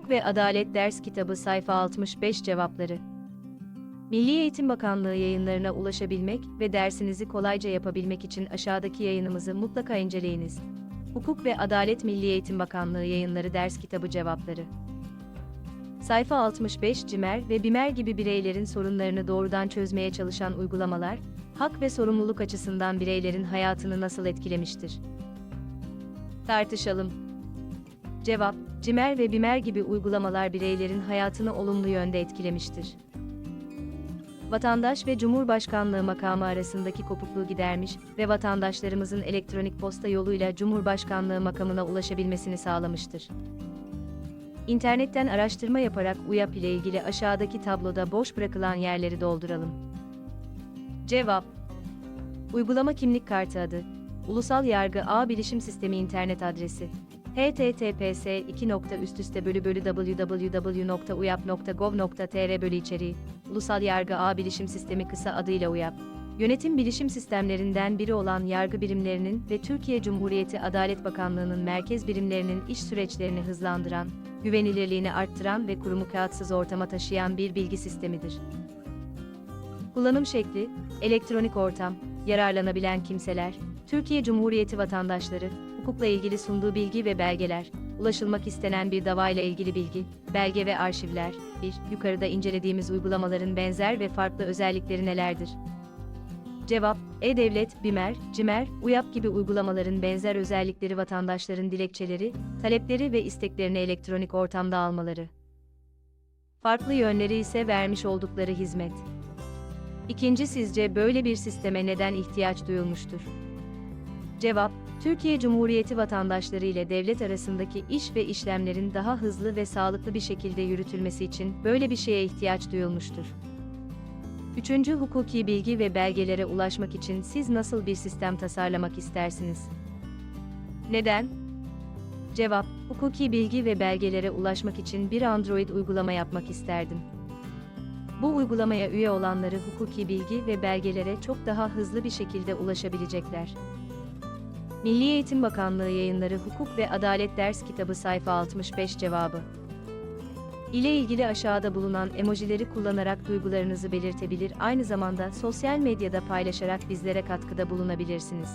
Hukuk ve Adalet Ders Kitabı Sayfa 65 Cevapları Milli Eğitim Bakanlığı yayınlarına ulaşabilmek ve dersinizi kolayca yapabilmek için aşağıdaki yayınımızı mutlaka inceleyiniz. Hukuk ve Adalet Milli Eğitim Bakanlığı yayınları ders kitabı cevapları. Sayfa 65 CİMER ve BİMER gibi bireylerin sorunlarını doğrudan çözmeye çalışan uygulamalar, hak ve sorumluluk açısından bireylerin hayatını nasıl etkilemiştir? Tartışalım. Cevap, CİMER ve BİMER gibi uygulamalar bireylerin hayatını olumlu yönde etkilemiştir. Vatandaş ve Cumhurbaşkanlığı makamı arasındaki kopukluğu gidermiş ve vatandaşlarımızın elektronik posta yoluyla Cumhurbaşkanlığı makamına ulaşabilmesini sağlamıştır. İnternetten araştırma yaparak UYAP ile ilgili aşağıdaki tabloda boş bırakılan yerleri dolduralım. Cevap Uygulama kimlik kartı adı Ulusal Yargı Ağ Bilişim Sistemi internet adresi https www.uyap.gov.tr bölü içeriği Ulusal Yargı Ağ Bilişim Sistemi kısa adıyla UYAP Yönetim bilişim sistemlerinden biri olan yargı birimlerinin ve Türkiye Cumhuriyeti Adalet Bakanlığı'nın merkez birimlerinin iş süreçlerini hızlandıran, güvenilirliğini arttıran ve kurumu kağıtsız ortama taşıyan bir bilgi sistemidir. Kullanım şekli, elektronik ortam, yararlanabilen kimseler, Türkiye Cumhuriyeti vatandaşları, hukukla ilgili sunduğu bilgi ve belgeler, ulaşılmak istenen bir davayla ilgili bilgi, belge ve arşivler. 1. Yukarıda incelediğimiz uygulamaların benzer ve farklı özellikleri nelerdir? Cevap, E-Devlet, BİMER, CİMER, UYAP gibi uygulamaların benzer özellikleri vatandaşların dilekçeleri, talepleri ve isteklerini elektronik ortamda almaları. Farklı yönleri ise vermiş oldukları hizmet. İkinci sizce böyle bir sisteme neden ihtiyaç duyulmuştur? Cevap, Türkiye Cumhuriyeti vatandaşları ile devlet arasındaki iş ve işlemlerin daha hızlı ve sağlıklı bir şekilde yürütülmesi için böyle bir şeye ihtiyaç duyulmuştur. Üçüncü hukuki bilgi ve belgelere ulaşmak için siz nasıl bir sistem tasarlamak istersiniz? Neden? Cevap, hukuki bilgi ve belgelere ulaşmak için bir Android uygulama yapmak isterdim. Bu uygulamaya üye olanları hukuki bilgi ve belgelere çok daha hızlı bir şekilde ulaşabilecekler. Milli Eğitim Bakanlığı yayınları Hukuk ve Adalet Ders Kitabı sayfa 65 cevabı ile ilgili aşağıda bulunan emojileri kullanarak duygularınızı belirtebilir, aynı zamanda sosyal medyada paylaşarak bizlere katkıda bulunabilirsiniz.